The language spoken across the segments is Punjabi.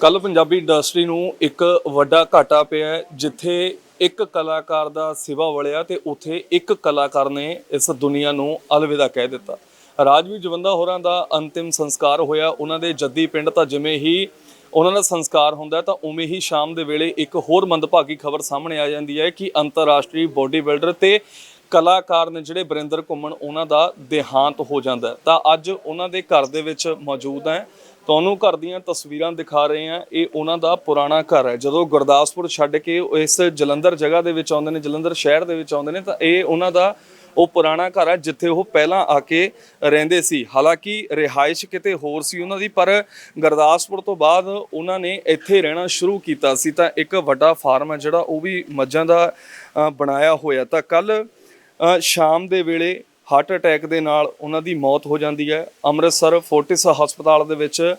ਕੱਲ ਪੰਜਾਬੀ ਇੰਡਸਟਰੀ ਨੂੰ ਇੱਕ ਵੱਡਾ ਘਾਟਾ ਪਿਆ ਹੈ, ਜਿੱਥੇ ਇੱਕ ਕਲਾਕਾਰ ਦਾ ਸਿਵਾ ਵਲਿਆ ਤੇ ਉੱਥੇ ਇੱਕ ਕਲਾਕਾਰ ਨੇ ਇਸ ਦੁਨੀਆ ਨੂੰ ਅਲਵਿਦਾ ਕਹਿ ਦਿੱਤਾ। ਰਾਜਵੀਰ ਜਵੰਦਾ ਹੋਰਾਂ ਦਾ ਅੰਤਿਮ ਸੰਸਕਾਰ ਹੋਇਆ। ਉਹਨਾਂ ਦੇ ਜੱਦੀ ਪਿੰਡ ਤਾਂ ਜਿਵੇਂ ਹੀ ਉਹਨਾਂ ਦਾ ਸੰਸਕਾਰ ਹੁੰਦਾ ਹੈ ਤਾਂ ਉਵੇਂ ਹੀ ਸ਼ਾਮ ਦੇ ਵੇਲੇ ਇੱਕ ਹੋਰ ਮੰਦਭਾਗੀ ਖਬਰ ਸਾਹਮਣੇ ਆ ਜਾਂਦੀ ਹੈ ਕਿ ਅੰਤਰਰਾਸ਼ਟਰੀ ਬੋਡੀ ਬਿਲਡਰ ਤੇ ਕਲਾਕਾਰ ਨੇ ਜਿਹੜੇ ਬਰਿੰਦਰ ਘੁੰਮਣ ਉਹਨਾਂ ਦਾ ਦੇਹਾਂਤ ਹੋ ਜਾਂਦਾ ਹੈ। ਤਾਂ ਅੱਜ ਉਹਨਾਂ ਦੇ ਘਰ ਦੇ ਵਿੱਚ ਮੌਜੂਦ ਹੈ। ਤੁਹਾਨੂੰ ਘਰ ਦੀਆਂ ਤਸਵੀਰਾਂ ਦਿਖਾ ਰਹੇ ਹਾਂ। ਇਹ ਉਹਨਾਂ ਦਾ ਪੁਰਾਣਾ ਘਰ ਹੈ। ਜਦੋਂ ਗੁਰਦਾਸਪੁਰ ਛੱਡ ਕੇ ਇਸ ਜਲੰਧਰ ਜਗ੍ਹਾ ਦੇ ਵਿੱਚ ਆਉਂਦੇ ਨੇ, ਜਲੰਧਰ ਸ਼ਹਿਰ ਦੇ ਵਿੱਚ ਆਉਂਦੇ ਨੇ, ਤਾਂ ਇਹ ਉਹਨਾਂ ਦਾ ਉਹ ਪੁਰਾਣਾ ਘਰ ਹੈ, ਜਿੱਥੇ ਉਹ ਪਹਿਲਾਂ ਆ ਕੇ ਰਹਿੰਦੇ ਸੀ। ਹਾਲਾਂਕਿ ਰਿਹਾਇਸ਼ ਕਿਤੇ ਹੋਰ ਸੀ ਉਹਨਾਂ ਦੀ, ਪਰ ਗੁਰਦਾਸਪੁਰ ਤੋਂ ਬਾਅਦ ਉਹਨਾਂ ਨੇ ਇੱਥੇ ਰਹਿਣਾ ਸ਼ੁਰੂ ਕੀਤਾ ਸੀ। ਤਾਂ ਇੱਕ ਵੱਡਾ ਫਾਰਮ ਹੈ ਜਿਹੜਾ ਉਹ ਵੀ ਮੱਝਾਂ ਦਾ ਬਣਾਇਆ ਹੋਇਆ। ਤਾਂ ਕੱਲ ਸ਼ਾਮ ਦੇ ਵੇਲੇ ਹਾਰਟ ਅਟੈਕ ਦੇ ਨਾਲ ਉਹਨਾਂ ਦੀ ਮੌਤ ਹੋ ਜਾਂਦੀ ਹੈ। ਅੰਮ੍ਰਿਤਸਰ ਫੋਰਟਿਸ ਹਸਪਤਾਲ ਦੇ ਵਿੱਚ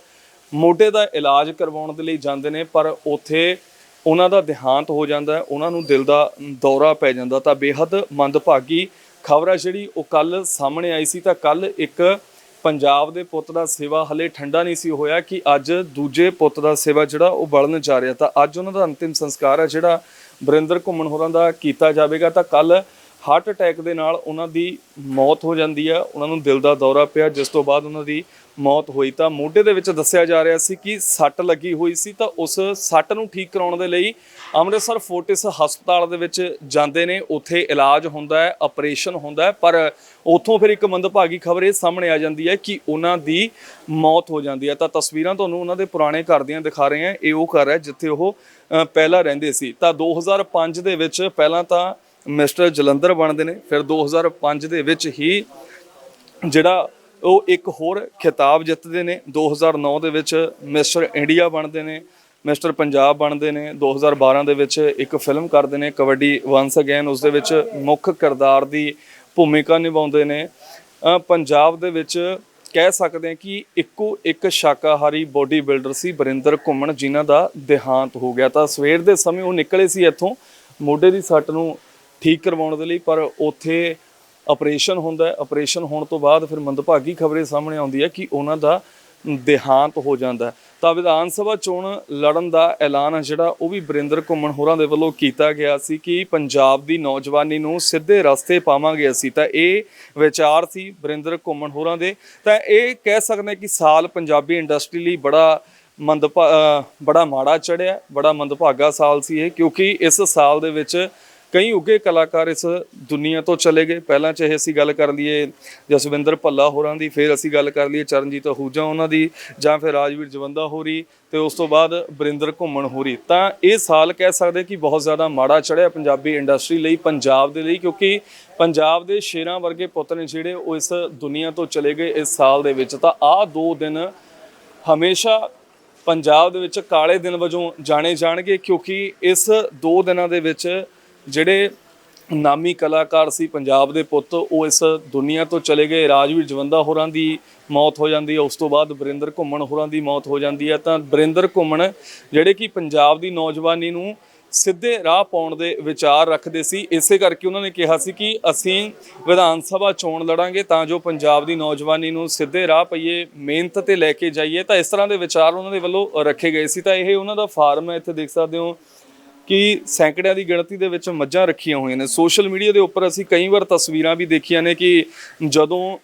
ਮੋਢੇ ਦਾ ਇਲਾਜ ਕਰਵਾਉਣ ਦੇ ਲਈ ਜਾਂਦੇ ਨੇ, ਪਰ ਉੱਥੇ ਉਹਨਾਂ ਦਾ ਦੇਹਾਂਤ ਹੋ ਜਾਂਦਾ ਹੈ, ਉਹਨਾਂ ਨੂੰ ਦਿਲ ਦਾ ਦੌਰਾ ਪੈ ਜਾਂਦਾ। ਤਾਂ ਬੇहद ਮੰਦਭਾਗੀ ਖਬਰ ਹੈ ਜਿਹੜੀ, ਉਹ ਕੱਲ ਸਾਹਮਣੇ ਆਈ ਸੀ। ਤਾਂ ਕੱਲ ਇੱਕ ਪੰਜਾਬ ਦੇ ਪੁੱਤ ਦਾ ਸੇਵਾ ਹਲੇ ਠੰਡਾ ਨਹੀਂ ਸੀ ਹੋਇਆ ਕਿ ਅੱਜ ਦੂਜੇ ਪੁੱਤ ਦਾ ਸੇਵਾ ਜਿਹੜਾ, ਉਹ ਬਲਣ ਜਾ ਰਿਹਾ। ਤਾਂ ਅੱਜ ਉਹਨਾਂ ਦਾ ਅੰਤਿਮ ਸੰਸਕਾਰ ਹੈ ਜਿਹੜਾ ਬਰਿੰਦਰ ਘੁੰਮਣ ਹੋਰਾਂ ਦਾ ਕੀਤਾ ਜਾਵੇਗਾ। ਤਾਂ ਕੱਲ ਹਾਰਟ ਅਟੈਕ ਦੇ ਨਾਲ ਉਹਨਾਂ ਦੀ ਮੌਤ ਹੋ ਜਾਂਦੀ ਹੈ ਉਹਨਾਂ ਨੂੰ ਦਿਲ ਦਾ ਦੌਰਾ ਪਿਆ। ਜਿਸ ਤੋਂ ਬਾਅਦ ਉਹਨਾਂ ਦੀ ਮੌਤ ਹੋਈ ਤਾਂ ਮੋਢੇ ਦੇ ਵਿੱਚ ਦੱਸਿਆ ਜਾ ਰਿਹਾ ਸੀ ਕਿ ਸੱਟ ਲੱਗੀ ਹੋਈ ਸੀ ਤਾਂ ਉਸ ਸੱਟ ਨੂੰ ਠੀਕ ਕਰਾਉਣ ਦੇ ਲਈ ਅੰਮ੍ਰਿਤਸਰ ਫੋਰਟਿਸ ਹਸਪਤਾਲ ਦੇ ਵਿੱਚ ਜਾਂਦੇ ਨੇ। ਉੱਥੇ ਇਲਾਜ ਹੁੰਦਾ ਹੈ ਆਪਰੇਸ਼ਨ ਹੁੰਦਾ ਹੈ, ਪਰ ਉੱਥੋਂ ਫਿਰ ਇੱਕ ਮੰਦਭਾਗੀ ਖਬਰ ਇਹ ਸਾਹਮਣੇ ਆ ਜਾਂਦੀ ਹੈ ਕਿ ਉਹਨਾਂ ਦੀ ਮੌਤ ਹੋ ਜਾਂਦੀ ਹੈ। ਤਾਂ ਤਸਵੀਰਾਂ ਤੁਹਾਨੂੰ ਉਹਨਾਂ ਦੇ ਪੁਰਾਣੇ ਘਰ ਦੀਆਂ ਦਿਖਾ ਰਹੇ ਹਾਂ। ਇਹ ਉਹ ਘਰ ਹੈ ਜਿੱਥੇ ਉਹ ਪਹਿਲਾਂ ਰਹਿੰਦੇ ਸੀ। ਤਾਂ 2005 ਦੇ ਵਿੱਚ ਪਹਿਲਾਂ ਤਾਂ ਮਿਸਟਰ ਜਲੰਧਰ ਬਣਦੇ ਨੇ। ਫਿਰ 2005 ਦੇ ਵਿੱਚ ਹੀ ਜਿਹੜਾ ਉਹ ਇੱਕ ਹੋਰ ਖਿਤਾਬ ਜਿੱਤਦੇ ਨੇ। 2009 ਦੇ ਵਿੱਚ ਮਿਸਟਰ ਇੰਡੀਆ ਬਣਦੇ ਨੇ, ਮਿਸਟਰ ਪੰਜਾਬ ਬਣਦੇ ਨੇ। 2012 ਦੇ ਵਿੱਚ ਇੱਕ ਫਿਲਮ ਕਰਦੇ ਨੇ, ਕਬੱਡੀ। ਵਾਂਸ ਅਗੇਨ ਉਸ ਦੇ ਵਿੱਚ ਮੁੱਖ ਕਿਰਦਾਰ ਦੀ ਭੂਮਿਕਾ ਨਿਭਾਉਂਦੇ ਨੇ। ਪੰਜਾਬ ਦੇ ਵਿੱਚ ਕਹਿ ਸਕਦੇ ਹਾਂ ਕਿ ਇੱਕੋ ਇੱਕ ਸ਼ਾਕਾਹਾਰੀ ਬੋਡੀ ਬਿਲਡਰ ਸੀ ਬਰਿੰਦਰ ਘੁੰਮਣ, ਜਿਨ੍ਹਾਂ ਦਾ ਦੇਹਾਂਤ ਹੋ ਗਿਆ। ਤਾਂ ਸਵੇਰ ਦੇ ਸਮੇਂ ਉਹ ਨਿਕਲੇ ਸੀ ਇੱਥੋਂ। ਮੋਢੇ ਦੀ ਸੱਟ ਨੂੰ ਠੀਕ ਕਰਵਾਉਣ ਦੇ ਲਈ, ਪਰ ਉੱਥੇ ਆਪਰੇਸ਼ਨ ਹੁੰਦਾ ਆਪਰੇਸ਼ਨ ਹੋਣ ਤੋਂ ਬਾਅਦ ਫਿਰ ਮੰਦਭਾਗੀ ਖਬਰੇ ਸਾਹਮਣੇ ਆਉਂਦੀ ਹੈ ਕਿ ਉਹਨਾਂ ਦਾ ਦੇਹਾਂਤ ਹੋ ਜਾਂਦਾ ਤਾਂ ਵਿਧਾਨ ਸਭਾ ਚੋਣ ਲੜਨ ਦਾ ਐਲਾਨ ਹੈ ਜਿਹੜਾ, ਉਹ ਵੀ ਬਰਿੰਦਰ ਘੁੰਮਣ ਹੋਰਾਂ ਦੇ ਵੱਲੋਂ ਕੀਤਾ ਗਿਆ ਸੀ ਕਿ ਪੰਜਾਬ ਦੀ ਨੌਜਵਾਨੀ ਨੂੰ ਸਿੱਧੇ ਰਸਤੇ ਪਾਵਾਂਗੇ ਅਸੀਂ। ਤਾਂ ਇਹ ਵਿਚਾਰ ਸੀ ਬਰਿੰਦਰ ਘੁੰਮਣ ਹੋਰਾਂ ਦੇ। ਤਾਂ ਇਹ ਕਹਿ ਸਕਦੇ ਹਾਂ ਕਿ ਸਾਲ ਪੰਜਾਬੀ ਇੰਡਸਟਰੀ ਲਈ ਬੜਾ ਮੰਦਭਾ ਬੜਾ ਮਾੜਾ ਚੜਿਆ, ਬੜਾ ਮੰਦਭਾਗਾ ਸਾਲ ਸੀ ਇਹ, ਕਿਉਂਕਿ ਇਸ ਸਾਲ ਦੇ ਵਿੱਚ ਕਈ ਉੱਗੇ ਕਲਾਕਾਰ ਇਸ ਦੁਨੀਆ ਤੋਂ ਚਲੇ ਗਏ। ਪਹਿਲਾਂ ਚਾਹੇ ਅਸੀਂ ਗੱਲ ਕਰ ਲਈਏ ਜਸਵਿੰਦਰ ਭੱਲਾ ਹੋਰਾਂ ਦੀ, ਫਿਰ ਅਸੀਂ ਗੱਲ ਕਰ ਲਈਏ ਚਰਨਜੀਤ ਅਹੂਜਾ ਉਹਨਾਂ ਦੀ ਜਾਂ ਫਿਰ ਰਾਜਵੀਰ ਜਵੰਦਾ ਹੋਰੀ ਤੇ ਉਸ ਤੋਂ ਬਾਅਦ ਬਰਿੰਦਰ ਘੁੰਮਣ ਹੋਰੀ। ਤਾਂ ਇਹ ਸਾਲ ਕਹਿ ਸਕਦੇ ਕਿ ਬਹੁਤ ਜ਼ਿਆਦਾ ਮਾੜਾ ਚੜਿਆ ਪੰਜਾਬੀ ਇੰਡਸਟਰੀ ਲਈ, ਪੰਜਾਬ ਦੇ ਲਈ, ਕਿਉਂਕਿ ਪੰਜਾਬ ਦੇ ਸ਼ੇਰਾਂ ਵਰਗੇ ਪੁੱਤ ਨੇ ਜਿਹੜੇ ਉਹ ਇਸ ਦੁਨੀਆ ਤੋਂ ਚਲੇ ਗਏ ਇਸ ਸਾਲ ਦੇ ਵਿੱਚ। ਤਾਂ ਆਹ ਦੋ ਦਿਨ ਹਮੇਸ਼ਾ ਪੰਜਾਬ ਦੇ ਵਿੱਚ ਕਾਲੇ ਦਿਨ ਵਜੋਂ ਜਾਣੇ ਜਾਣਗੇ, ਕਿਉਂਕਿ ਇਸ ਦੋ ਦਿਨਾਂ ਦੇ ਵਿੱਚ ਜਿਹੜੇ ਨਾਮੀ ਕਲਾਕਾਰ ਸੀ ਪੰਜਾਬ ਦੇ ਪੁੱਤ, ਉਹ ਇਸ ਦੁਨੀਆ ਤੋਂ ਚਲੇ ਗਏ। ਰਾਜਵੀਰ ਜਵੰਦਾ ਹੋਰਾਂ ਦੀ ਮੌਤ ਹੋ ਜਾਂਦੀ ਹੈ। ਉਸ ਤੋਂ ਬਾਅਦ ਬਰਿੰਦਰ ਘੁੰਮਣ ਹੋਰਾਂ ਦੀ ਮੌਤ ਹੋ ਜਾਂਦੀ ਹੈ। ਤਾਂ ਬਰਿੰਦਰ ਘੁੰਮਣ ਜਿਹੜੇ ਕਿ ਪੰਜਾਬ ਦੀ ਨੌਜਵਾਨੀ ਨੂੰ ਸਿੱਧੇ ਰਾਹ ਪਾਉਣ ਦੇ ਵਿਚਾਰ ਰੱਖਦੇ ਸੀ। ਇਸੇ ਕਰਕੇ ਉਹਨਾਂ ਨੇ ਕਿਹਾ ਸੀ ਕਿ ਅਸੀਂ ਵਿਧਾਨ ਸਭਾ ਚੋਣ ਲੜਾਂਗੇ ਤਾਂ ਜੋ ਪੰਜਾਬ ਦੀ ਨੌਜਵਾਨੀ ਨੂੰ ਸਿੱਧੇ ਰਾਹ ਪਈਏ, ਮਿਹਨਤ ਤੇ ਲੈ ਕੇ ਜਾਈਏ। ਤਾਂ ਇਸ ਤਰ੍ਹਾਂ ਦੇ ਵਿਚਾਰ ਉਹਨਾਂ ਦੇ ਵੱਲੋਂ ਰੱਖੇ ਗਏ ਸੀ। ਤਾਂ ਇਹ ਉਹਨਾਂ ਦਾ ਫਾਰਮ ਹੈ। ਇੱਥੇ ਦੇਖ ਸਕਦੇ ਹੋ ਕਿ ਸੈਂਕੜਿਆਂ ਦੀ ਗਿਣਤੀ ਦੇ ਵਿੱਚ ਮੱਝਾਂ ਰੱਖੀਆਂ ਹੋਈਆਂ ਨੇ। ਸੋਸ਼ਲ ਮੀਡੀਆ ਦੇ ਉੱਪਰ ਅਸੀਂ ਕਈ ਵਾਰ ਤਸਵੀਰਾਂ ਵੀ ਦੇਖੀਆਂ ਨੇ ਕਿ ਜਦੋਂ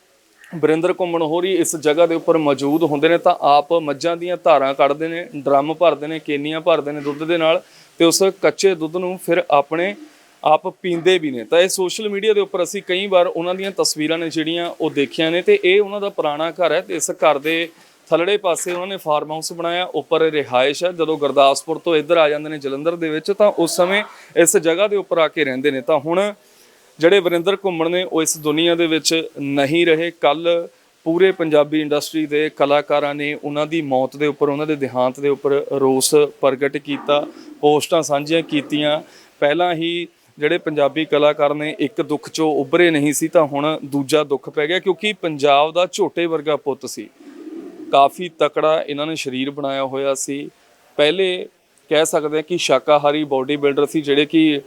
ਬਰਿੰਦਰ ਘੁੰਮਣ ਹੋਰੀ ਇਸ ਜਗ੍ਹਾ ਦੇ ਉੱਪਰ ਮੌਜੂਦ ਹੁੰਦੇ ਨੇ ਤਾਂ ਆਪ ਮੱਝਾਂ ਦੀਆਂ ਧਾਰਾਂ ਕੱਢਦੇ ਨੇ, ਡਰਮ ਭਰਦੇ ਨੇ, ਕੇਨੀਆਂ ਭਰਦੇ ਨੇ ਦੁੱਧ ਦੇ ਨਾਲ ਤੇ ਉਸ ਕੱਚੇ ਦੁੱਧ ਨੂੰ ਫਿਰ ਆਪਣੇ ਆਪ ਪੀਂਦੇ ਵੀ ਨੇ। ਤਾਂ ਇਹ ਸੋਸ਼ਲ ਮੀਡੀਆ ਦੇ ਉੱਪਰ ਅਸੀਂ ਕਈ ਵਾਰ ਉਹਨਾਂ ਦੀਆਂ ਤਸਵੀਰਾਂ ਨੇ ਜਿਹੜੀਆਂ ਉਹ ਦੇਖੀਆਂ ਨੇ ਤੇ ਇਹ ਉਹਨਾਂ ਦਾ ਪੁਰਾਣਾ ਘਰ ਹੈ ਤੇ ਇਸ ਘਰ ਦੇ ਥੱਲੜੇ ਪਾਸੇ ਉਹਨਾਂ ਨੇ ਫਾਰਮ ਹਾਊਸ ਬਣਾਇਆ, ਉੱਪਰ ਰਿਹਾਇਸ਼ ਹੈ। ਜਦੋਂ ਗੁਰਦਾਸਪੁਰ ਤੋਂ ਇੱਧਰ ਆ ਜਾਂਦੇ ਨੇ ਜਲੰਧਰ ਦੇ ਵਿੱਚ, ਤਾਂ ਉਸ ਸਮੇਂ ਇਸ ਜਗ੍ਹਾ ਦੇ ਉੱਪਰ ਆ ਕੇ ਰਹਿੰਦੇ ਨੇ। ਤਾਂ ਹੁਣ ਜਿਹੜੇ ਵਰਿੰਦਰ ਘੁੰਮਣ ਨੇ, ਉਹ ਇਸ ਦੁਨੀਆ ਦੇ ਵਿੱਚ ਨਹੀਂ ਰਹੇ। ਕੱਲ ਪੂਰੇ ਪੰਜਾਬੀ ਇੰਡਸਟਰੀ ਦੇ ਕਲਾਕਾਰਾਂ ਨੇ ਉਹਨਾਂ ਦੀ ਮੌਤ ਦੇ ਉੱਪਰ, ਉਹਨਾਂ ਦੇ ਦੇਹਾਂਤ ਦੇ ਉੱਪਰ ਰੋਸ ਪ੍ਰਗਟ ਕੀਤਾ, ਪੋਸਟਾਂ ਸਾਂਝੀਆਂ ਕੀਤੀਆਂ। ਪਹਿਲਾਂ ਹੀ ਜਿਹੜੇ ਪੰਜਾਬੀ ਕਲਾਕਾਰ ਨੇ, ਇੱਕ ਦੁੱਖ ਚੋਂ ਉੱਭਰੇ ਨਹੀਂ ਸੀ, ਤਾਂ ਹੁਣ ਦੂਜਾ ਦੁੱਖ ਪੈ ਗਿਆ, ਕਿਉਂਕਿ ਪੰਜਾਬ ਦਾ ਝੋਟੇ ਵਰਗਾ ਪੁੱਤ ਸੀ। ਕਾਫੀ ਤਕੜਾ ਇਹਨਾਂ ਨੇ ਸਰੀਰ ਬਣਾਇਆ ਹੋਇਆ ਸੀ। ਪਹਿਲੇ ਕਹਿ ਸਕਦੇ ਹਾਂ ਕਿ ਸ਼ਾਕਾਹਾਰੀ ਬਾਡੀ ਬਿਲਡਰ ਸੀ ਜਿਹੜੇ ਕਿ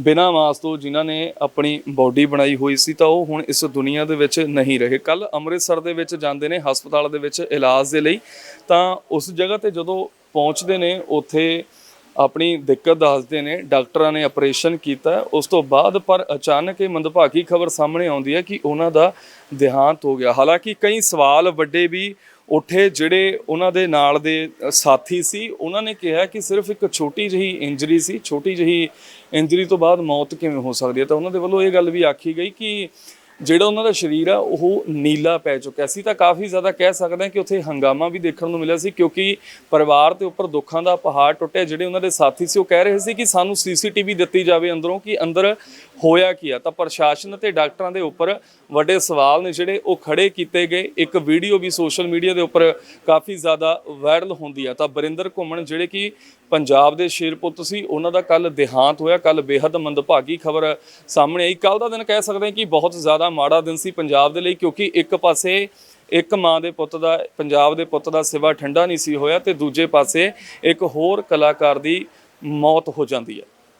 ਬਿਨਾਂ ਮਾਸ ਤੋਂ ਜਿਨ੍ਹਾਂ ਨੇ ਆਪਣੀ ਬਾਡੀ ਬਣਾਈ ਹੋਈ ਸੀ ਤਾਂ ਉਹ ਹੁਣ ਇਸ ਦੁਨੀਆ ਦੇ ਵਿੱਚ ਨਹੀਂ ਰਹੇ। ਕੱਲ ਅੰਮ੍ਰਿਤਸਰ ਦੇ ਵਿੱਚ ਜਾਂਦੇ ਨੇ ਹਸਪਤਾਲ ਦੇ ਵਿੱਚ ਇਲਾਜ ਦੇ ਲਈ। ਤਾਂ ਉਸ ਜਗ੍ਹਾ ਤੇ ਜਦੋਂ ਪਹੁੰਚਦੇ ਨੇ, ਉੱਥੇ ਆਪਣੀ ਦਿੱਕਤ ਦੱਸਦੇ ਨੇ, ਡਾਕਟਰਾਂ ਨੇ ਆਪਰੇਸ਼ਨ ਕੀਤਾ। ਉਸ ਤੋਂ ਬਾਅਦ ਪਰ ਅਚਾਨਕ ਇਹ ਮੰਦਭਾਗੀ ਖਬਰ ਸਾਹਮਣੇ ਆਉਂਦੀ ਹੈ ਕਿ ਉਹਨਾਂ ਦਾ ਦੇਹਾਂਤ ਹੋ ਗਿਆ। ਹਾਲਾਂਕਿ ਕਈ ਸਵਾਲ ਵੱਡੇ ਵੀ ਉੱਠੇ ਜਿਹੜੇ ਉਹਨਾਂ ਦੇ ਨਾਲ ਦੇ ਸਾਥੀ ਸੀ, ਉਹਨਾਂ ਨੇ ਕਿਹਾ ਕਿ ਸਿਰਫ ਇੱਕ ਛੋਟੀ ਜਿਹੀ ਇੰਜਰੀ ਸੀ, ਛੋਟੀ ਜਿਹੀ ਇੰਜਰੀ ਤੋਂ ਬਾਅਦ ਮੌਤ ਕਿਵੇਂ ਹੋ ਸਕਦੀ ਹੈ? ਤਾਂ ਉਹਨਾਂ ਦੇ ਵੱਲੋਂ ਇਹ ਗੱਲ ਵੀ ਆਖੀ ਗਈ ਕਿ ਜਿਹੜਾ ਉਹਨਾਂ ਦਾ ਸਰੀਰ ਆ, ਉਹ ਨੀਲਾ ਪੈ ਚੁੱਕਿਆ। ਸੀ ਤਾਂ ਕਾਫੀ ਜ਼ਿਆਦਾ ਕਹਿ ਸਕਦੇ ਹਾਂ ਕਿ ਉੱਥੇ ਹੰਗਾਮਾ ਵੀ ਦੇਖਣ ਨੂੰ ਮਿਲਿਆ ਸੀ, ਕਿਉਂਕਿ ਪਰਿਵਾਰ ਦੇ ਉੱਪਰ ਦੁੱਖਾਂ ਦਾ ਪਹਾੜ ਟੁੱਟਿਆ, ਜਿਹੜੇ ਉਹਨਾਂ ਦੇ ਸਾਥੀ ਸੀ, ਉਹ ਕਹਿ ਰਹੇ ਸੀ ਕਿ ਸਾਨੂੰ ਸੀਸੀਟੀਵੀ ਦਿੱਤੀ ਜਾਵੇ ਅੰਦਰੋਂ ਕਿ ਅੰਦਰ ਹੋਇਆ ਕੀ ਆ। ਤਾਂ ਪ੍ਰਸ਼ਾਸਨ ਅਤੇ ਡਾਕਟਰਾਂ ਦੇ ਉੱਪਰ ਵੱਡੇ ਸਵਾਲ ਨੇ ਜਿਹੜੇ ਉਹ ਖੜੇ ਕੀਤੇ ਗਏ। ਇੱਕ ਵੀਡੀਓ ਵੀ ਸੋਸ਼ਲ ਮੀਡੀਆ ਦੇ ਉੱਪਰ ਕਾਫੀ ਜ਼ਿਆਦਾ ਵਾਇਰਲ ਹੁੰਦੀ ਆ। ਤਾਂ ਬਰਿੰਦਰ ਘੁੰਮਣ, ਜਿਹੜੇ ਕਿ ਪੰਜਾਬ ਦੇ ਸ਼ੇਰ ਪੁੱਤ ਸੀ, ਉਹਨਾਂ ਦਾ ਕੱਲ ਦੇਹਾਂਤ ਹੋਇਆ ਕੱਲ ਬੇਹੱਦ ਮੰਦਭਾਗੀ ਖਬਰ ਸਾਹਮਣੇ ਆਈ। ਕੱਲ ਦਾ ਦਿਨ ਕਹਿ ਸਕਦੇ ਹਾਂ ਕਿ ਬਹੁਤ ਜ਼ਿਆਦਾ ਮਾੜਾ ਦਿਨ ਸੀ ਪੰਜਾਬ ਦੇ ਲਈ, ਕਿਉਂਕਿ ਇੱਕ ਪਾਸੇ ਇੱਕ ਮਾਂ ਦੇ ਪੁੱਤ ਦਾ, ਪੰਜਾਬ ਦੇ ਪੁੱਤ ਦਾ ਸਿਵਾ ਠੰਡਾ ਨਹੀਂ ਸੀ ਹੋਇਆ ਤੇ ਦੂਜੇ ਪਾਸੇ ਇੱਕ ਹੋਰ ਕਲਾਕਾਰ ਦੀ ਮੌਤ ਹੋ ਜਾਂਦੀ ਹੈ।